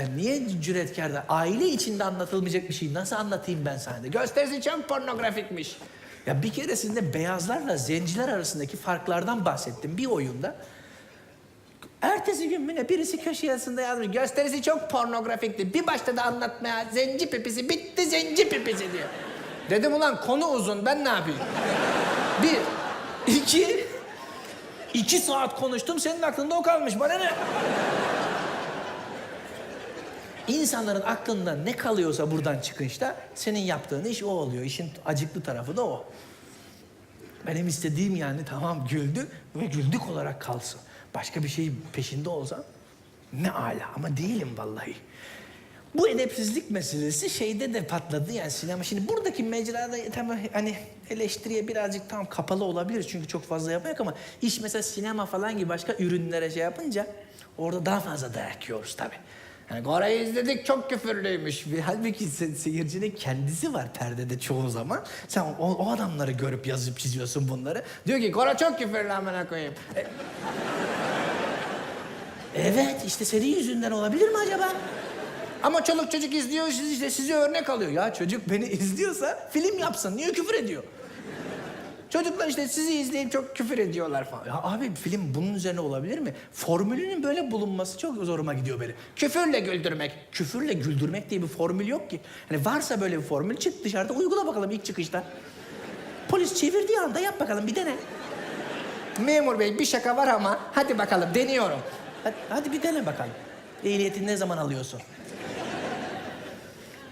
Ben niye cüretkarda? Aile içinde anlatılmayacak bir şeyi nasıl anlatayım ben sana? de? Gösterisi çok pornografikmiş. Ya bir keresinde beyazlarla zenciler arasındaki farklardan bahsettim bir oyunda. Ertesi gün mü ne birisi köşe yazısında yazmış. Gösterisi çok pornografikti. Bir başladı anlatmaya zenci pipisi bitti zenci pipisi diyor. Dedim ulan konu uzun ben ne yapayım? Bir. iki. iki saat konuştum senin aklında o kalmış bana ne? İnsanların aklında ne kalıyorsa buradan çıkışta senin yaptığın iş o oluyor. İşin acıklı tarafı da o. Benim istediğim yani tamam güldü ve güldük olarak kalsın. Başka bir şey peşinde olsam ne ala ama değilim vallahi. Bu edepsizlik meselesi şeyde de patladı yani sinema. Şimdi buradaki mecrada tamam hani eleştiriye birazcık tam kapalı olabilir çünkü çok fazla yapmak ama iş mesela sinema falan gibi başka ürünlere şey yapınca orada daha fazla dayak yiyoruz tabii. Yani Gora'yı izledik çok küfürlüymüş. Halbuki se- seyircinin kendisi var perdede çoğu zaman. Sen o, o adamları görüp yazıp çiziyorsun bunları. Diyor ki Gora çok küfürlü amına koyayım. E- evet işte senin yüzünden olabilir mi acaba? Ama çoluk çocuk izliyor işte sizi örnek alıyor. Ya çocuk beni izliyorsa film yapsın. Niye küfür ediyor? Çocuklar işte sizi izleyip çok küfür ediyorlar falan. Ya abi film bunun üzerine olabilir mi? Formülünün böyle bulunması çok zoruma gidiyor benim. Küfürle güldürmek. Küfürle güldürmek diye bir formül yok ki. Hani varsa böyle bir formül çık dışarıda uygula bakalım ilk çıkışta. Polis çevirdiği anda yap bakalım bir dene. Memur bey bir şaka var ama hadi bakalım deniyorum. Hadi, hadi bir dene bakalım. Ehliyetini ne zaman alıyorsun?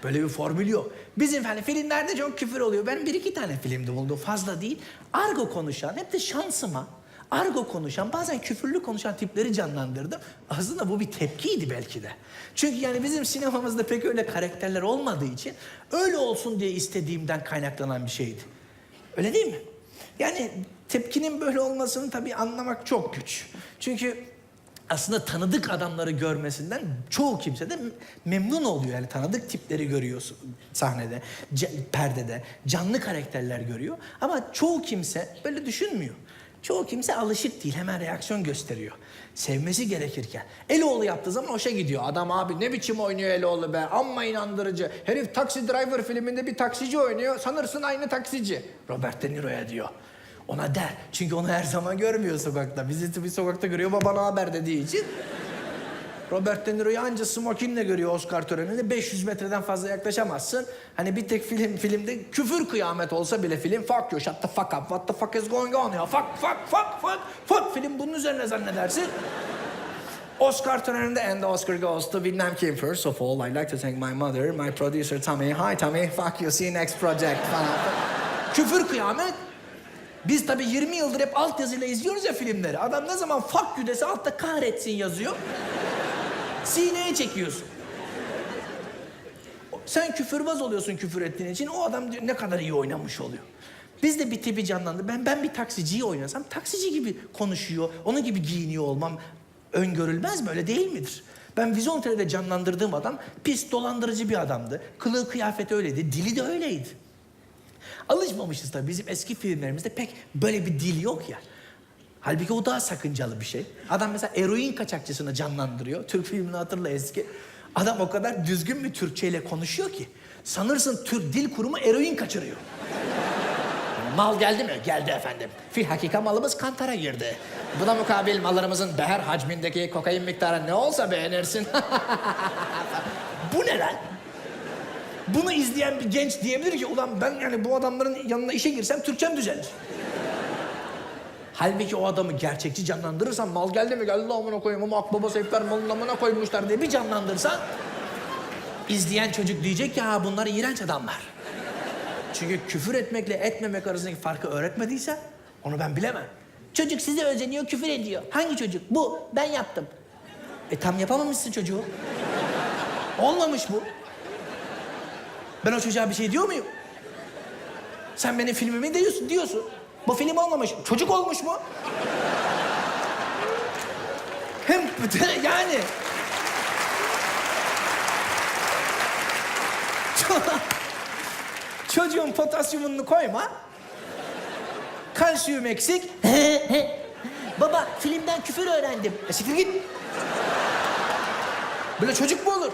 Böyle bir formül yok. Bizim hani filmlerde çok küfür oluyor. Ben bir iki tane filmde buldum. Fazla değil. Argo konuşan, hep de şansıma argo konuşan, bazen küfürlü konuşan tipleri canlandırdım. Aslında bu bir tepkiydi belki de. Çünkü yani bizim sinemamızda pek öyle karakterler olmadığı için öyle olsun diye istediğimden kaynaklanan bir şeydi. Öyle değil mi? Yani tepkinin böyle olmasını tabii anlamak çok güç. Çünkü aslında tanıdık adamları görmesinden çoğu kimse de memnun oluyor. Yani tanıdık tipleri görüyorsun sahnede, perdede, canlı karakterler görüyor. Ama çoğu kimse böyle düşünmüyor. Çoğu kimse alışık değil, hemen reaksiyon gösteriyor. Sevmesi gerekirken. Eloğlu yaptığı zaman hoşa gidiyor. Adam abi ne biçim oynuyor Eloğlu be, amma inandırıcı. Herif Taxi Driver filminde bir taksici oynuyor, sanırsın aynı taksici. Robert De Niro'ya diyor. Ona der. Çünkü onu her zaman görmüyor sokakta. Bizi bir sokakta görüyor babana haber dediği için. Robert De Niro'yu anca smokinle görüyor Oscar töreninde. 500 metreden fazla yaklaşamazsın. Hani bir tek film filmde küfür kıyamet olsa bile film fuck you, shut the fuck up, what the fuck is going on ya, fuck, fuck, fuck, fuck, fuck. Film bunun üzerine zannedersin. Oscar töreninde and the Oscar goes to Vietnam Kim. First of all, I'd like to thank my mother, my producer Tommy. Hi Tommy, fuck you, see you next project falan. Küfür kıyamet. Biz tabii 20 yıldır hep altyazıyla izliyoruz ya filmleri. Adam ne zaman fuck you dese altta kahretsin yazıyor. Sineye çekiyorsun. Sen küfürbaz oluyorsun küfür ettiğin için. O adam ne kadar iyi oynamış oluyor. Biz de bir tipi canlandı. Ben ben bir taksiciyi oynasam taksici gibi konuşuyor, onun gibi giyiniyor olmam öngörülmez mi? Öyle değil midir? Ben Vizontele'de canlandırdığım adam pis dolandırıcı bir adamdı. Kılığı kıyafeti öyleydi, dili de öyleydi. Alışmamışız tabii. Bizim eski filmlerimizde pek böyle bir dil yok ya. Halbuki o daha sakıncalı bir şey. Adam mesela eroin kaçakçısını canlandırıyor. Türk filmini hatırla eski. Adam o kadar düzgün bir Türkçeyle konuşuyor ki. Sanırsın Türk Dil Kurumu eroin kaçırıyor. Mal geldi mi? Geldi efendim. Fil hakika malımız kantara girdi. Buna mukabil mallarımızın beher hacmindeki kokain miktarı ne olsa beğenirsin. Bu ne lan? Bunu izleyen bir genç diyebilir ki ulan ben yani bu adamların yanına işe girsem Türkçem düzelir. Halbuki o adamı gerçekçi canlandırırsan mal geldi mi geldi amına koyayım ama akbaba seyfler malın amına koymuşlar diye bir canlandırsan izleyen çocuk diyecek ki ha bunlar iğrenç adamlar. Çünkü küfür etmekle etmemek arasındaki farkı öğretmediyse onu ben bilemem. Çocuk size özeniyor, küfür ediyor. Hangi çocuk? Bu. Ben yaptım. E tam yapamamışsın çocuğu. Olmamış bu. Ben o çocuğa bir şey diyor muyum? Sen benim filmimi diyorsun, diyorsun. Bu film olmamış. Çocuk olmuş mu? Hem yani... Çocuğun potasyumunu koyma. Kalsiyum eksik. Baba filmden küfür öğrendim. E siktir git. Böyle çocuk mu olur?